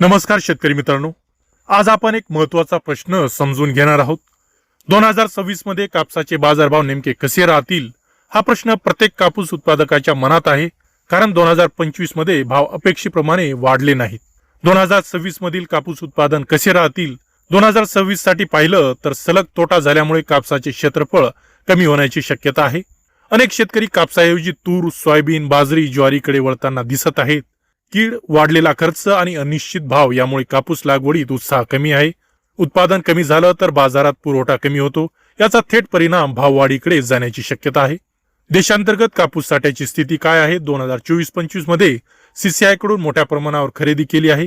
नमस्कार शेतकरी मित्रांनो. आज आपण एक महत्त्वाचा प्रश्न समजून घेणार आहोत. दोन हजार सव्वीसमध्ये कापसाचे बाजारभाव नेमके कसे राहतील? हा प्रश्न प्रत्येक कापूस उत्पादकाच्या मनात आहे कारण दोन हजार पंचवीसमध्ये भाव अपेक्षेप्रमाणे वाढले नाहीत. दोन हजार सव्वीस मधील कापूस उत्पादन कसे राहतील? दोन हजार सव्वीससाठी पाहिलं तर सलग तोटा झाल्यामुळे कापसाचे क्षेत्रफळ कमी होण्याची शक्यता आहे. अनेक शेतकरी कापसाऐवजी तूर सोयाबीन बाजरी ज्वारीकडे वळताना दिसत आहेत. कीड वाढलेला खर्च आणि अनिश्चित भाव यामुळे कापूस लागवडीत उत्साह कमी आहे. उत्पादन कमी झालं तर बाजारात पुरवठा कमी होतो. याचा थेट परिणाम भाववाढीकडे जाण्याची शक्यता आहे. देशांतर्गत कापूस साठ्याची स्थिती काय आहे? दोन हजार चोवीस पंचवीसमध्ये सीसीआयकडून मोठ्या प्रमाणावर खरेदी केली आहे.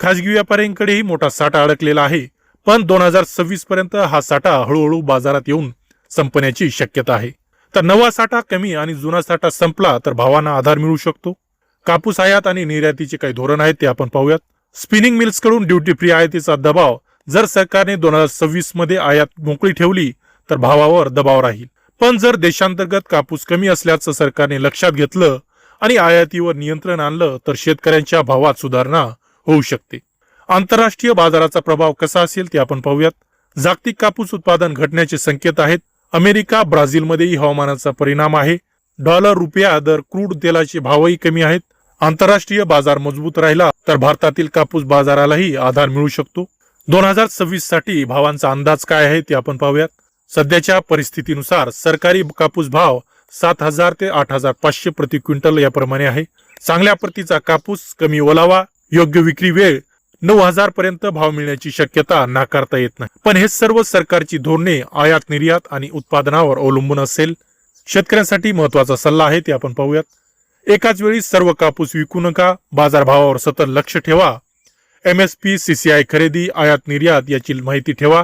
खासगी व्यापाऱ्यांकडेही मोठा साठा अडकलेला आहे. पण दोन हजार सव्वीस पर्यंत हा साठा हळूहळू बाजारात येऊन संपण्याची शक्यता आहे. तर नवा साठा कमी आणि जुना साठा संपला तर भावांना आधार मिळू शकतो. कापूस आयात आणि निर्यातीचे काही धोरण आहेत ते आपण पाहूयात. स्पिनिंग मिल्सकडून ड्युटी फ्री आयातीचा दबाव. जर सरकारने दोन हजार सव्वीसमध्ये आयात मोकळी ठेवली तर भावावर दबाव राहील. पण जर देशांतर्गत कापूस कमी असल्याचं सरकारने लक्षात घेतलं आणि आयातीवर नियंत्रण आणलं तर शेतकऱ्यांच्या भावात सुधारणा होऊ शकते. आंतरराष्ट्रीय बाजाराचा प्रभाव कसा असेल ते आपण पाहूयात. जागतिक कापूस उत्पादन घटण्याचे संकेत आहेत. अमेरिका ब्राझीलमध्येही हवामानाचा परिणाम आहे. डॉलर रुपया दर क्रूड तेलाचे भावही कमी आहेत. आंतरराष्ट्रीय बाजार मजबूत राहिला तर भारतातील कापूस बाजारालाही आधार मिळू शकतो. दोन हजार सव्वीससाठी भावांचा अंदाज काय आहे ते आपण पाहूयात. सध्याच्या परिस्थितीनुसार सरकारी कापूस भाव सात हजार ते आठ हजार पाचशे प्रति क्विंटल याप्रमाणे आहे. चांगल्या प्रतीचा कापूस कमी ओलावा योग्य विक्री वेळ नऊ हजार पर्यंत भाव मिळण्याची शक्यता नाकारता येत नाही. पण हे सर्व सरकारची धोरणे आयात निर्यात आणि उत्पादनावर अवलंबून असेल. शेतकऱ्यांसाठी महत्त्वाचा सल्ला आहे ते आपण पाहूयात. एकाच वेळी सर्व कापूस विकू नका बाजारभावावर सतत लक्ष ठेवा. एमएसपी सीसीआय खरेदी आयात निर्यात याची माहिती ठेवा.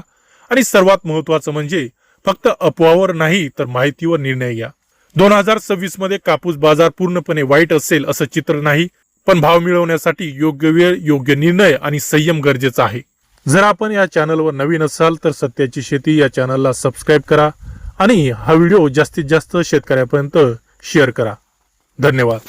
आणि सर्वात महत्वाचं म्हणजे फक्त अफवावर नाही तर माहितीवर निर्णय घ्या. दोन हजार सव्वीसमध्ये कापूस बाजार पूर्णपणे वाईट असेल असं चित्र नाही पण भाव मिळवण्यासाठी योग्य वेळ योग्य निर्णय आणि संयम गरजेचा आहे. जर आपण या चॅनलवर नवीन असाल तर सत्याची शेती या चॅनलला सबस्क्राईब करा आणि हा व्हिडिओ जास्तीत जास्त शेतकऱ्यापर्यंत शेअर करा. धन्यवाद.